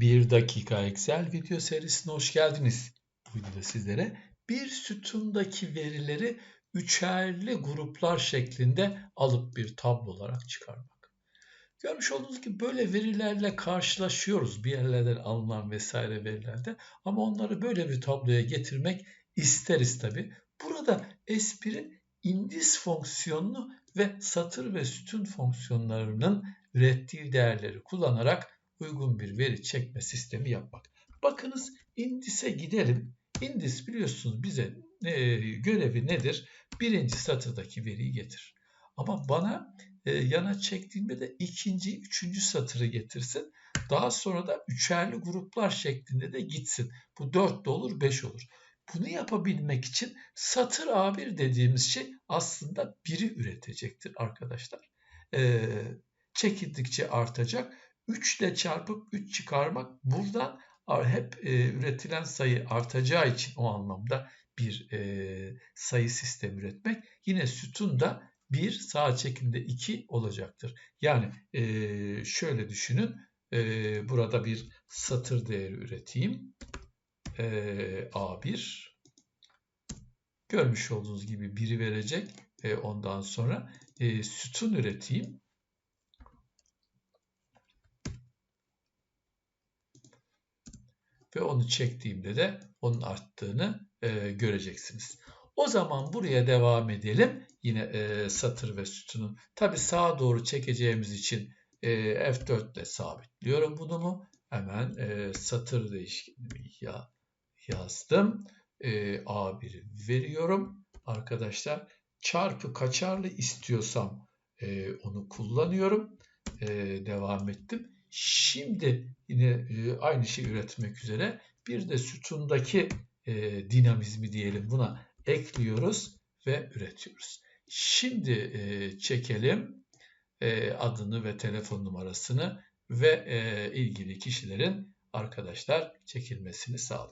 Bir dakika Excel video serisine hoş geldiniz. Bu videoda sizlere bir sütundaki verileri üçerli gruplar şeklinde alıp bir tablo olarak çıkarmak. Görmüş olduğunuz gibi böyle verilerle karşılaşıyoruz bir yerlerden alınan vesaire verilerde ama onları böyle bir tabloya getirmek isteriz tabi. Burada espri indis fonksiyonunu ve satır ve sütun fonksiyonlarının ürettiği değerleri kullanarak uygun bir veri çekme sistemi yapmak. Bakınız indise gidelim. Indis biliyorsunuz bize e, görevi nedir? Birinci satırdaki veriyi getir. Ama bana e, yana çektiğimde de ikinci, üçüncü satırı getirsin. Daha sonra da üçerli gruplar şeklinde de gitsin. Bu dört de olur, beş olur. Bunu yapabilmek için satır A1 dediğimiz şey aslında biri üretecektir arkadaşlar. E, çekildikçe artacak 3 ile çarpıp 3 çıkarmak buradan hep e, üretilen sayı artacağı için o anlamda bir e, sayı sistemi üretmek. Yine sütun da 1 sağ çekimde 2 olacaktır. Yani e, şöyle düşünün e, burada bir satır değeri üreteyim. E, A1 görmüş olduğunuz gibi 1'i verecek. E, ondan sonra e, sütun üreteyim. Ve onu çektiğimde de onun arttığını e, göreceksiniz. O zaman buraya devam edelim. Yine e, satır ve sütunu. Tabi sağa doğru çekeceğimiz için e, F4 ile sabitliyorum bunu mu? Hemen e, satır değişkenimi ya, yazdım. E, A1'i veriyorum. Arkadaşlar çarpı kaçarlı istiyorsam e, onu kullanıyorum. E, devam ettim. Şimdi yine e, aynı şey üretmek üzere bir de sütundaki e, dinamizmi diyelim buna ekliyoruz ve üretiyoruz. Şimdi e, çekelim adını ve telefon numarasını ve ilgili kişilerin arkadaşlar çekilmesini sağlayalım.